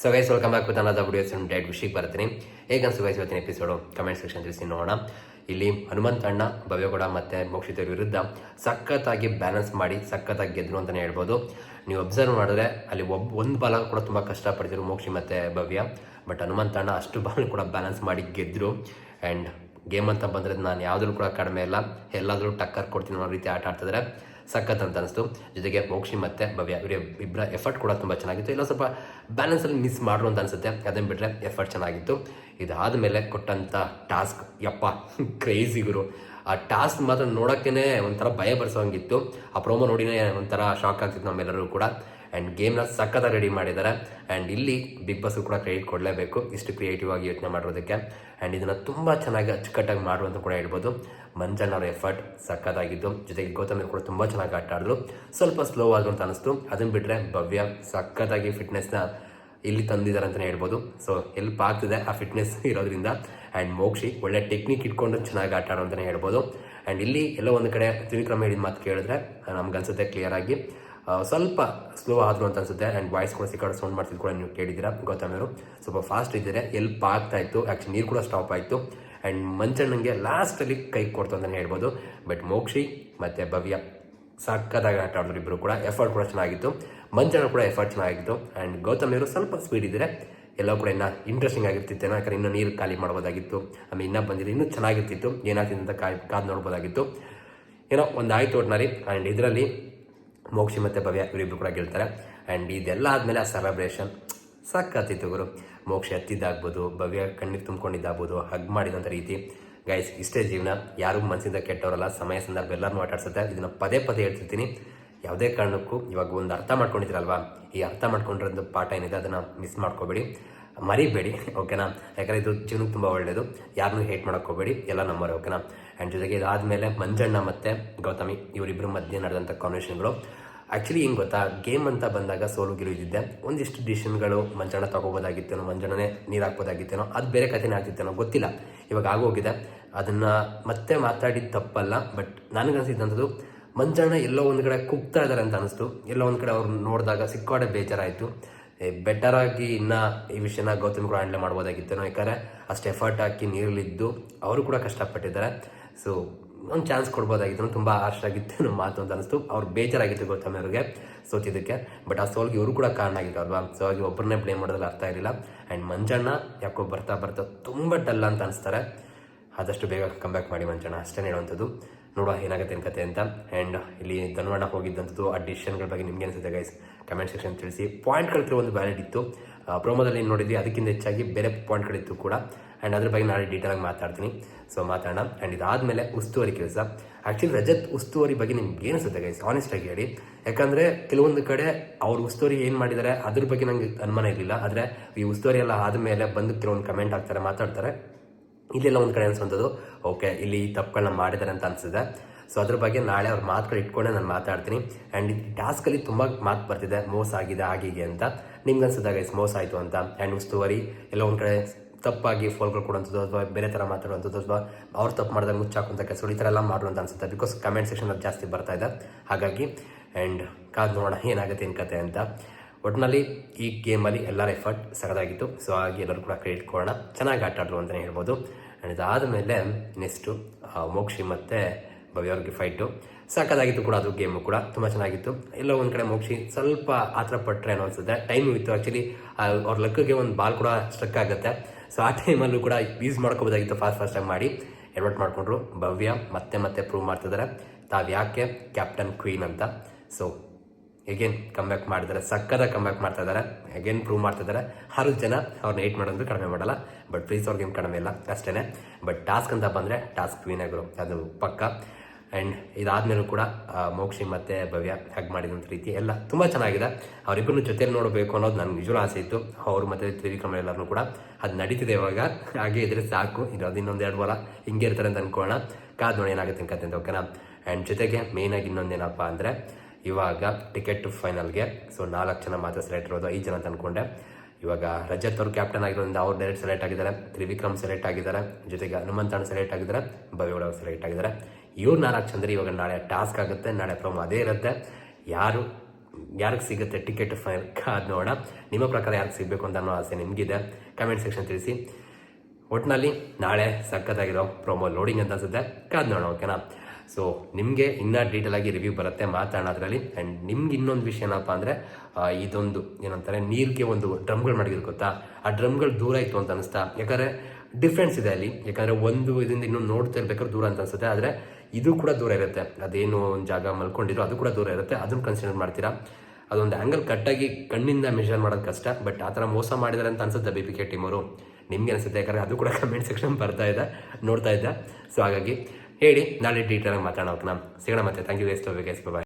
So guys welcome back ಅನ್ನದ videos diet ವಿಷಯಕ್ಕೆ ಬರ್ತೀನಿ ಹೇಗೆ ಅನ್ಸು ಗೈಸ್ ಇವತ್ತಿನ ಎಪಿಸೋಡು ಕಮೆಂಟ್ ಸೆಕ್ಷನ್ ತಿಳಿಸಿ ನೋಡೋಣ. ಇಲ್ಲಿ ಹನುಮಂತ ಅಣ್ಣ ಭವ್ಯಗೌಡ ಮತ್ತು ಮೋಕ್ಷಿತರ ವಿರುದ್ಧ ಸಖತ್ತಾಗಿ ಬ್ಯಾಲೆನ್ಸ್ ಮಾಡಿ, ಸಖತ್ತಾಗಿ ಗೆದ್ರು ಅಂತಲೇ ಹೇಳ್ಬೋದು. ನೀವು ಅಬ್ಸರ್ವ್ ಮಾಡಿದ್ರೆ ಅಲ್ಲಿ ಒಬ್ಬ ಒಂದು ಬಾಲ ಕೂಡ ತುಂಬ ಕಷ್ಟಪಡ್ತಿದ್ರು ಮೋಕ್ಷಿ ಮತ್ತು ಭವ್ಯ. ಬಟ್ ಹನುಮಂತ ಅಣ್ಣ ಅಷ್ಟು ಬಾಲ್ ಕೂಡ ಬ್ಯಾಲೆನ್ಸ್ ಮಾಡಿ ಗೆದ್ದರು ಆ್ಯಂಡ್ ಗೇಮ್ ಅಂತ ಬಂದರೆ ನಾನು ಯಾವುದ್ರೂ ಕೂಡ ಕಡಿಮೆ ಇಲ್ಲ ಎಲ್ಲಾದರೂ ಟಕ್ಕರ್ ಕೊಡ್ತೀನಿ ಅನ್ನೋ ರೀತಿ ಆಟ ಆಡ್ತಿದ್ರೆ. ಸಖತ್ ಅಂತ ಅನಿಸ್ತು. ಜೊತೆಗೆ ಮೋಕ್ಷಿ ಮತ್ತು ಭವ್ಯ, ಇವರ ಇಬ್ಬರ ಎಫರ್ಟ್ ಕೂಡ ತುಂಬ ಚೆನ್ನಾಗಿತ್ತು. ಇಲ್ಲ ಸ್ವಲ್ಪ ಬ್ಯಾಲೆನ್ಸಲ್ಲಿ ಮಿಸ್ ಮಾಡ್ರು ಅಂತ ಅನಿಸುತ್ತೆ. ಅದನ್ನು ಬಿಟ್ಟರೆ ಎಫರ್ಟ್ ಚೆನ್ನಾಗಿತ್ತು. ಇದಾದ ಮೇಲೆ ಕೊಟ್ಟಂಥ ಟಾಸ್ಕ್ ಯಪ್ಪ ಕ್ರೇಜಿ ಗುರು. ಆ ಟಾಸ್ಕ್ ಮಾತ್ರ ನೋಡೋಕ್ಕೇ ಒಂಥರ ಭಯ ಬರ್ಸೋಂಗಿತ್ತು. ಆ ಪ್ರೋಮೋ ನೋಡಿನೇ ಒಂಥರ ಶಾಕ್ ಆಗ್ತಿತ್ತು ನಮ್ಮೆಲ್ಲರೂ ಕೂಡ. ಆ್ಯಂಡ್ ಗೇಮ್ನ ಸಖತ್ತಾಗಿ ರೆಡಿ ಮಾಡಿದ್ದಾರೆ ಆ್ಯಂಡ್ ಇಲ್ಲಿ ಬಿಗ್ ಬಾಸ್ ಕೂಡ ಕ್ರೆಡಿಟ್ ಕೊಡಲೇಬೇಕು ಇಷ್ಟು ಕ್ರಿಯೇಟಿವ್ ಆಗಿ ಯೋಚನೆ ಮಾಡಿರೋದಕ್ಕೆ. ಆ್ಯಂಡ್ ಇದನ್ನು ತುಂಬ ಚೆನ್ನಾಗಿ ಅಚ್ಚುಕಟ್ಟಾಗಿ ಮಾಡುವಂತ ಕೂಡ ಹೇಳ್ಬೋದು. ಮಂಜಣ್ಣ ಅವರ ಎಫರ್ಟ್ ಸಖತ್ತಾಗಿದ್ದು ಜೊತೆಗೆ ಗೌತಮ್ ಕೂಡ ತುಂಬ ಚೆನ್ನಾಗಿ ಆಟ ಆಡಿದ್ರು. ಸ್ವಲ್ಪ ಸ್ಲೋ ಆದ್ರು ಅಂತ ಅನಿಸ್ತು. ಅದನ್ನು ಬಿಟ್ಟರೆ ಭವ್ಯ ಸಖತ್ತಾಗಿ ಫಿಟ್ನೆಸ್ನ ಇಲ್ಲಿ ತಂದಿದ್ದಾರೆ ಅಂತಲೇ ಹೇಳ್ಬೋದು. ಸೊ ಹೆಲ್ಪ್ ಆಗ್ತಿದೆ ಆ ಫಿಟ್ನೆಸ್ ಇರೋದ್ರಿಂದ. ಆ್ಯಂಡ್ ಮೋಕ್ಷಿ ಒಳ್ಳೆ ಟೆಕ್ನಿಕ್ ಇಟ್ಕೊಂಡು ಚೆನ್ನಾಗಿ ಆಟ ಆಡೋ ಅಂತಲೇ ಹೇಳ್ಬೋದು. ಆ್ಯಂಡ್ ಇಲ್ಲಿ ಎಲ್ಲೋ ಒಂದು ಕಡೆ ತ್ರಿವಿಕ್ರಮ ಹೇಳಿದ ಮಾತು ಕೇಳಿದ್ರೆ ನಮ್ಗನ್ಸುತ್ತೆ ಕ್ಲಿಯರ್ ಆಗಿ. ಸ್ವಲ್ಪ ಸ್ಲೋ ಆದರು ಅಂತ ಅನ್ಸುತ್ತೆ. ಆ್ಯಂಡ್ ವಾಯ್ಸ್ ಕೂಡ ಸಿಕ್ಕಾಡ ಸೌಂಡ್ ಮಾಡ್ತಿದ್ದು ಕೂಡ ನೀವು ಕೇಳಿದ್ದೀರಾ ಗೌತಮ್ ಅವರು ಸ್ವಲ್ಪ ಫಾಸ್ಟ್ ಇದ್ದಾರೆ ಎಲ್ಪ್ ಆಗ್ತಾ ಇತ್ತು. ಆ್ಯಕ್ಚುಲಿ ನೀರು ಕೂಡ ಸ್ಟಾಪ್ ಆಯಿತು. ಆ್ಯಂಡ್ ಮಂಚಣ್ಣಂಗೆ ಲಾಸ್ಟಲ್ಲಿ ಕೈ ಕೊಡ್ತು ಅಂತಲೇ ಹೇಳ್ಬೋದು. ಬಟ್ ಮೋಕ್ಷಿ ಮತ್ತು ಭವ್ಯ ಸಕ್ಕತ್ತಾಗಿ ಆಟ ಆಡಿದ್ರು ಇಬ್ಬರು ಕೂಡ. ಎಫರ್ಟ್ ಕೂಡ ಚೆನ್ನಾಗಿತ್ತು. ಮಂಚಣ್ಣ ಕೂಡ ಎಫರ್ಟ್ ಚೆನ್ನಾಗಿತ್ತು. ಆ್ಯಂಡ್ ಗೌತಮ್ ಇವರು ಸ್ವಲ್ಪ ಸ್ಪೀಡ್ ಇದ್ದರೆ ಎಲ್ಲ ಕೂಡ ಇನ್ನೂ ಇಂಟ್ರೆಸ್ಟಿಂಗ್ ಆಗಿರ್ತಿತ್ತೇನೋ ಯಾಕಂದ್ರೆ ಇನ್ನೂ ನೀರು ಖಾಲಿ ಮಾಡ್ಬೋದಾಗಿತ್ತು. ಆಮೇಲೆ ಇನ್ನೂ ಬಂದಿದ್ರೆ ಇನ್ನೂ ಚೆನ್ನಾಗಿರ್ತಿತ್ತು. ಏನಾಗ್ತಿತ್ತು ಅಂತ ಕಾಯ್ ಕಾದು ನೋಡ್ಬೋದಾಗಿತ್ತು. ಏನೋ ಒಂದು ಆಯ್ತು ಒಟ್ಟಿನಲ್ಲಿ ಆ್ಯಂಡ್ ಇದರಲ್ಲಿ ಮೋಕ್ಷಿ ಮತ್ತು ಭವ್ಯ ಇವರಿಬ್ಬರು ಕೂಡ ಗೆಲ್ತಾರೆ. ಆ್ಯಂಡ್ ಇದೆಲ್ಲ ಆದಮೇಲೆ ಆ ಸೆಲೆಬ್ರೇಷನ್ ಸಕ್ಕತ್ತಿತ್ತು ಗುರು. ಮೋಕ್ಷ ಎತ್ತಿದ್ದಾಗ್ಬೋದು ಭವ್ಯ ಕಣ್ಣಿಗೆ ತುಂಬ್ಕೊಂಡಿದ್ದಾಗ್ಬೋದು ಹಗ್ ಮಾಡಿದಂಥ ರೀತಿ. ಗೈಸ್ ಇಷ್ಟೇ ಜೀವನ. ಯಾರಿಗೂ ಮನಸ್ಸಿಂದ ಕೆಟ್ಟವರಲ್ಲ. ಸಮಯ, ಸಂದರ್ಭ ಎಲ್ಲರನ್ನೂ ಆಟಾಡ್ಸುತ್ತೆ ಇದನ್ನು ಪದೇ ಪದೇ ಹೇಳ್ತಿರ್ತೀನಿ. ಯಾವುದೇ ಕಾರಣಕ್ಕೂ ಇವಾಗ ಒಂದು ಅರ್ಥ ಮಾಡ್ಕೊಂಡಿದ್ದೀರಲ್ವಾ? ಈ ಅರ್ಥ ಮಾಡ್ಕೊಂಡಿರೋದು ಪಾಠ ಏನಿದೆ ಅದನ್ನು ಮಿಸ್ ಮಾಡ್ಕೋಬೇಡಿ. ಮರಿಬೇಡಿ ಓಕೆನಾ ಯಾಕಂದರೆ ಇದು ಜೀವನಕ್ಕೆ ತುಂಬ ಒಳ್ಳೆಯದು ಯಾರನ್ನೂ ಹೇಟ್ ಮಾಡೋಕ್ಕೋಬೇಡಿ ಎಲ್ಲ ನಂಬರ್ ಓಕೆನಾ ಆ್ಯಂಡ್ ಜೊತೆಗೆ ಇದಾದಮೇಲೆ ಮಂಜಣ್ಣ ಮತ್ತು ಗೌತಮಿ ಇವರಿಬ್ಬರ ಮಧ್ಯೆ ನಡೆದಂಥ ಕಾಂಬಿನೇಷನ್ಗಳು ಆ್ಯಕ್ಚುಲಿ ಹಿಂಗೆ ಗೊತ್ತಾ? ಗೇಮ್ ಅಂತ ಬಂದಾಗ ಸೋಲು ಗೆಲುವಿದ್ದೆ ಒಂದಿಷ್ಟು ಡಿಸಿಷನ್ಗಳು ಮಂಜಣ್ಣ ತೊಗೋಬೋದಾಗಿತ್ತೇನೋ ಮಂಜಣ್ಣನೇ ನೀರು ಹಾಕ್ಬೋದಾಗಿತ್ತೇನೋ, ಅದು ಬೇರೆ ಕಥೆನೇ ಆಗ್ತಿತ್ತೇನೋ ಗೊತ್ತಿಲ್ಲ. ಇವಾಗ ಆಗೋಗಿದೆ. ಅದನ್ನು ಮತ್ತೆ ಮಾತಾಡಿದ್ದು ತಪ್ಪಲ್ಲ ಬಟ್ ನನಗನ್ಸಿದ್ದಂಥದ್ದು ಮಂಜಣ್ಣ ಎಲ್ಲೋ ಒಂದು ಕಡೆ ಕುಗ್ತಾ ಇದ್ದಾರೆ ಅಂತ ಅನಿಸ್ತು. ಎಲ್ಲೋ ಒಂದು ಕಡೆ ಅವ್ರು ನೋಡಿದಾಗ ಸಿಕ್ಕಾಡೆ ಬೇಜಾರಾಯಿತು. ಬೆಟರಾಗಿ ಇನ್ನ ಈ ವಿಷಯನ ಗೌತಮ್ ಕೂಡ ಹ್ಯಾಂಡಲ್ ಮಾಡ್ಬೋದಾಗಿತ್ತೇನೋ. ಯಾಕಂದರೆ ಅಷ್ಟು ಎಫರ್ಟ್ ಹಾಕಿ ನೀರಲ್ಲಿದ್ದು ಅವರು ಕೂಡ ಕಷ್ಟಪಟ್ಟಿದ್ದಾರೆ. ಸೊ, ಒಂದು ಚಾನ್ಸ್ ಕೊಡ್ಬೋದಾಗಿತ್ತು. ತುಂಬ ಆಶ್ರ ಆಗಿತ್ತು ಮಾತು ಅಂತ ಅನಿಸ್ತು. ಅವ್ರು ಬೇಜಾರಾಗಿತ್ತು ಗೌತಮ್ ಅವ್ರಿಗೆ, ಸೋತಿದ್ದಕ್ಕೆ. ಬಟ್ ಆ ಸೋಲ್ಗೆ ಇವರು ಕೂಡ ಕಾರಣ ಆಗಿತ್ತು ಅಲ್ವಾ? ಸೊ ಹಾಗೆ ಒಬ್ಬರನ್ನೇ ಬ್ಲೇಮ್ ಮಾಡೋದ್ರಲ್ಲಿ ಅರ್ಥ ಇರಲಿಲ್ಲ. ಆ್ಯಂಡ್ ಮಂಜಣ್ಣ ಯಾಕೋ ಬರ್ತಾ ಬರ್ತಾ ತುಂಬ ಡಲ್ ಅಂತ ಅನಿಸ್ತಾರೆ. ಆದಷ್ಟು ಬೇಗ ಕಮ್ಬ್ಯಾಕ್ ಮಾಡಿ ಮಂಜಣ್ಣ. ಅಷ್ಟೇ ಹೇಳುವಂಥದ್ದು. ನೋಡುವ ಏನಾಗುತ್ತೆ ಏನು ಕತೆ ಅಂತ. ಆ್ಯಂಡ್ ಇಲ್ಲಿ ಧನ್ವಣ್ಣ ಹೋಗಿದ್ದಂಥದ್ದು ಆ ಡಿಸಿಷನ್ಗಳ ಬಗ್ಗೆ ನಿಮ್ಗೆ ಅನಿಸುತ್ತೆ ಗೈಸ್ ಕಮೆಂಟ್ ಸೆಕ್ಷನ್ ತಿಳಿಸಿ. ಪಾಯಿಂಟ್ಗಳು ಒಂದು ವ್ಯಾಲಿಡ್ ಇತ್ತು. ಪ್ರೋಮೋದಲ್ಲಿ ಏನು ನೋಡಿದ್ವಿ, ಅದಕ್ಕಿಂತ ಹೆಚ್ಚಾಗಿ ಬೇರೆ ಪಾಯಿಂಟ್ಗಳಿತ್ತು ಕೂಡ. ಆ್ಯಂಡ್ ಅದ್ರ ಬಗ್ಗೆ ನಾಳೆ ಡೀಟೇಲಾಗಿ ಮಾತಾಡ್ತೀನಿ. ಸೊ ಮಾತಾಡೋಣ. ಆ್ಯಂಡ್ ಇದಾದಮೇಲೆ ಉಸ್ತುವಾರಿ ಕೆಲಸ. ಆ್ಯಕ್ಚುಲಿ ರಜತ್ ಉಸ್ತುವಾರಿ ಬಗ್ಗೆ ನಿಮ್ಗೆ ಏನಿಸುತ್ತೆ ಗೈಸ್ ಆನೆಸ್ಟಾಗಿ ಹೇಳಿ. ಯಾಕಂದರೆ ಕೆಲವೊಂದು ಕಡೆ ಅವ್ರ ಉಸ್ತುವಾರಿ ಏನು ಮಾಡಿದ್ದಾರೆ ಅದ್ರ ಬಗ್ಗೆ ನಂಗೆ ಅನುಮಾನ ಇರಲಿಲ್ಲ. ಆದರೆ ಈ ಉಸ್ತುವಾರಿ ಎಲ್ಲ ಆದಮೇಲೆ ಬಂದು ಕೆಲವೊಂದು ಕಮೆಂಟ್ ಆಗ್ತಾರೆ ಮಾತಾಡ್ತಾರೆ. ಇಲ್ಲೆಲ್ಲ ಒಂದು ಕಡೆ ಅನಿಸುವಂಥದ್ದು ಓಕೆ ಇಲ್ಲಿ ಈ ತಪ್ಪುಗಳನ್ನ ಮಾಡಿದ್ದಾರೆ ಅಂತ ಅನ್ಸಿದೆ ಸೊ ಅದ್ರ ಬಗ್ಗೆ ನಾಳೆ ಅವ್ರ ಮಾತುಗಳು ಇಟ್ಕೊಂಡೆ ನಾನು ಮಾತಾಡ್ತೀನಿ. ಆ್ಯಂಡ್ ಈ ಟಾಸ್ಕಲ್ಲಿ ತುಂಬ ಮಾತು ಬರ್ತಿದೆ. ಮೋಸ ಆಗಿದೆ ಆಗಿಗೆ ಅಂತ. ನಿಮ್ಗೆ ಅನ್ಸುತ್ತೆ ಗೈಸ್ ಮೋಸ ಆಯಿತು ಅಂತ. ಆ್ಯಂಡ್ ಉಸ್ತುವಾರಿ, ಎಲ್ಲ ಒಂದು ಕಡೆ ತಪ್ಪಾಗಿ ಫೋನ್ಗಳು ಕೊಡುವಂಥದ್ದು ಅಥವಾ ಬೇರೆ ಥರ ಮಾತಾಡುವಂಥದ್ದು ಅಥವಾ ಅವ್ರು ತಪ್ಪು ಮಾಡಿದಾಗ ಮುಚ್ಚಾಕುವಂಥ ಕೆಲಸ ಈ ಥರ ಎಲ್ಲ ಮಾಡುವಂತ ಅನ್ಸುತ್ತೆ. ಬಿಕಾಸ್ ಕಮೆಂಟ್ ಸೆಕ್ಷನ್ ಅದು ಜಾಸ್ತಿ ಬರ್ತಾ ಇದೆ. ಹಾಗಾಗಿ ಆ್ಯಂಡ್ ಕಾದು ನೋಡೋಣ ಏನಾಗುತ್ತೆ ಏನು ಕತೆ ಅಂತ. ಒಟ್ಟಿನಲ್ಲಿ ಈ ಗೇಮಲ್ಲಿ ಎಲ್ಲರ ಎಫರ್ಟ್ ಸಗದಾಗಿತ್ತು. ಸೊ ಹಾಗೆ ಎಲ್ಲರೂ ಕೂಡ ಕ್ರೆಡಿಟ್ ಕೊಡೋಣ. ಚೆನ್ನಾಗಿ ಆಟ ಆಡಿದ್ರು ಅಂತಲೇ ಹೇಳ್ಬೋದು. ಆ್ಯಂಡ್ ಇದಾದಮೇಲೆ ನೆಕ್ಸ್ಟು ಮೋಕ್ಷಿ ಮತ್ತು ಭವ್ಯ ಅವ್ರಿಗೆ ಫೈಟು ಸಾಕಾಗಿತ್ತು ಕೂಡ ಅದು ಗೇಮು ಕೂಡ, ತುಂಬ ಚೆನ್ನಾಗಿತ್ತು. ಎಲ್ಲೋ ಒಂದು ಕಡೆ ಮೋಕ್ಷಿ ಸ್ವಲ್ಪ ಆತರ ಪಟ್ಟರೆ ಅನ್ನೋ ಅನ್ಸುತ್ತೆ ಟೈಮ್ ಇತ್ತು ಆ್ಯಕ್ಚುಲಿ ಅವ್ರ ಲಕ್ಕಿಗೆ ಒಂದು ಬಾಲ್ ಕೂಡ ಸ್ಟ್ರಕ್ ಆಗುತ್ತೆ. ಸೊ ಆ ಟೈಮಲ್ಲೂ ಕೂಡ ಯೂಸ್ ಮಾಡ್ಕೋಬೋದಾಗಿತ್ತು ಫಾಸ್ಟ್ ಫಾಸ್ಟಾಗಿ ಮಾಡಿ. ಎಡ್ವರ್ಟ್ ಮಾಡಿಕೊಂಡ್ರು, ಭವ್ಯ ಮತ್ತೆ ಮತ್ತೆ ಪ್ರೂವ್ ಮಾಡ್ತಿದ್ದಾರೆ ತಾವು ಯಾಕೆ ಕ್ಯಾಪ್ಟನ್ ಕ್ವೀನ್ ಅಂತ. ಸೊ ಎಗೇನ್ ಕಮ್ಬ್ಯಾಕ್ ಮಾಡಿದ್ದಾರೆ ಸಕ್ಕದ ಕಮ್ಬ್ಯಾಕ್ ಮಾಡ್ತಾ ಇದ್ದಾರೆ ಎಗೇನ್ ಪ್ರೂವ್ ಮಾಡ್ತಾ ಇದ್ದಾರೆ ಜನ ಅವ್ರನ್ನ ಏಟ್ ಮಾಡೋದು ಕಡಿಮೆ ಮಾಡಲ್ಲ. ಬಟ್ ಪ್ಲೀಸ್ ಅವ್ರಿಗೆ ಕಡಿಮೆ ಇಲ್ಲ. ಅಷ್ಟೇ ಬಟ್ ಟಾಸ್ಕ್ ಅಂತ ಬಂದರೆ ಟಾಸ್ಕ್ ಕ್ವೀನ್ ಆಗಿರು, ಅದು ಪಕ್ಕ. ಆ್ಯಂಡ್ ಇದಾದ್ಮೇಲೂ ಕೂಡ ಮೋಕ್ಷಿ ಮತ್ತು ಭವ್ಯ ಹ್ಯಾಗ್ ಮಾಡಿದಂಥ ರೀತಿ ಎಲ್ಲ ತುಂಬ ಚೆನ್ನಾಗಿದೆ. ಅವರಿಬ್ಬರನ್ನು ಜೊತೆಯಲ್ಲಿ ನೋಡಬೇಕು ಅನ್ನೋದು ನನಗೆ ನಿಜವೂ ಆಸೆ ಇತ್ತು. ಅವರು ಮತ್ತು ತ್ರಿವಿಕ್ರಮ ಎಲ್ಲರೂ ಕೂಡ ಅದು ನಡೀತಿದೆ ಇವಾಗ. ಹಾಗೆ ಇದ್ರೆ ಸಾಕು. ಇರೋದು ಇನ್ನೊಂದು ಎರಡು ವಾರ ಹಿಂಗೆ ಇರ್ತಾರೆ ಅಂತ ಅಂದ್ಕೊಳ್ಳೋಣ ಕಾದು ನೋಡಿ ಏನಾಗುತ್ತೆ ಕತೆ ಅಂತ ಓಕೆನಾ? ಆ್ಯಂಡ್ ಜೊತೆಗೆ ಮೇಯ್ನಾಗಿ ಇನ್ನೊಂದೇನಪ್ಪ ಅಂದರೆ, ಇವಾಗ ಟಿಕೆಟ್ ಫೈನಲ್ಗೆ ಸೊ ನಾಲ್ಕು ಜನ ಮಾತ್ರ ಸೆಲೆಕ್ಟ್ ಇರೋದು, ಐದು ಜನ ಅಂತ ಅಂದ್ಕೊಂಡೆ ಇವಾಗ ರಜತ್ ಅವರು ಕ್ಯಾಪ್ಟನ್ ಆಗಿರೋದ್ರಿಂದ ಅವ್ರು ಡೈರೆಕ್ಟ್ ಸೆಲೆಕ್ಟ್ ಆಗಿದ್ದಾರೆ. ತ್ರಿವಿಕ್ರಮ್ ಸೆಲೆಕ್ಟ್ ಆಗಿದ್ದಾರೆ. ಜೊತೆಗೆ ಹನುಮಂತಣ್ಣ ಸೆಲೆಕ್ಟ್ ಆಗಿದ್ದಾರೆ. ಭವ್ಯ ಸೆಲೆಕ್ಟ್ ಆಗಿದ್ದಾರೆ. ಇವ್ರು ನಾಲ್ಕು ಚಂದ್ರ ಇವಾಗ ನಾಳೆ ಟಾಸ್ಕ್ ಆಗುತ್ತೆ, ನಾಳೆ ಪ್ರೋಮೋ ಅದೇ ಇರುತ್ತೆ. ಯಾರು, ಯಾರಿಗೆ ಸಿಗುತ್ತೆ ಟಿಕೆಟ್ ಅದು ನೋಡೋಣ. ನಿಮ್ಮ ಪ್ರಕಾರ ಯಾರಿಗೆ ಸಿಗಬೇಕು ಅಂತ ಅನ್ನೋ ಆಸೆ ನಿಮಗಿದೆ. ಕಮೆಂಟ್ ಸೆಕ್ಷನ್ ತಿಳಿಸಿ. ಒಟ್ಟಿನಲ್ಲಿ ನಾಳೆ ಸಖತ್ತಾಗಿರೋ ಪ್ರೊಮೋ ಲೋಡಿಂಗ್ ಅಂತ ಅನ್ಸುತ್ತೆ. ಕಾದ್ ನೋಡೋಣ ಓಕೆನಾ ಸೊ ನಿಮಗೆ ಇನ್ನೂ ಡೀಟೇಲ್ ಆಗಿ ರಿವ್ಯೂ ಬರುತ್ತೆ ಮಾತಾಡೋಣ ಅದರಲ್ಲಿ. ಆ್ಯಂಡ್ ನಿಮ್ಗೆ ಇನ್ನೊಂದು ವಿಷಯ ಏನಪ್ಪ ಅಂದರೆ ಇದೊಂದು ಏನಂತಾರೆ, ನೀರಿಗೆ ಒಂದು ಡ್ರಮ್ಗಳು ಮಾಡಿದ್ರು ಗೊತ್ತಾ? ಆ ಡ್ರಮ್ಗಳು ದೂರ ಇತ್ತು ಅಂತ ಅನಿಸ್ತಾ? ಯಾಕಂದರೆ ಡಿಫ್ರೆನ್ಸ್ ಇದೆ ಅಲ್ಲಿ. ಯಾಕಂದರೆ ಒಂದು ಇದರಿಂದ ಇನ್ನೊಂದು ನೋಡ್ತಾ ಇರ್ಬೇಕಾದ್ರೆ ದೂರ ಅಂತ ಅನ್ಸುತ್ತೆ. ಆದರೆ ಇದು ಕೂಡ ದೂರ ಇರುತ್ತೆ. ಅದೇನು ಒಂದು ಜಾಗ ಮಲ್ಕೊಂಡಿರೋ ಅದು ಕೂಡ ದೂರ ಇರುತ್ತೆ. ಅದನ್ನು ಕನ್ಸಿಡರ್ ಮಾಡ್ತೀರಾ? ಅದೊಂದು ಆ್ಯಂಗಲ್ ಕಟ್ಟಾಗಿ ಕಣ್ಣಿಂದ ಮೆಷರ್ ಮಾಡೋದು ಕಷ್ಟ. ಬಟ್ ಆ ಥರ ಮೋಸ ಮಾಡಿದ್ದಾರೆ ಅಂತ ಅನ್ಸುತ್ತೆ ಬಿ ಪಿ ಕೆ ಟೀಮವರು ನಿಮ್ಗೆ ಅನಿಸುತ್ತೆ, ಯಾಕಂದರೆ ಅದು ಕೂಡ ಕಮೆಂಟ್ ಸೆಕ್ಷನ್ ಬರ್ತಾ ಇದೆ, ನೋಡ್ತಾ ಇದ್ದೆ ಸೊ ಹಾಗಾಗಿ ಹೇಳಿ, ನಾಳೆ ಡೀಟೇಲಾಗಿ ಮಾತಾಡೋಣ ಸಿಗೋಣ ಮತ್ತೆ. ಥ್ಯಾಂಕ್ ಯು ಎಸ್ ಬಾಯ್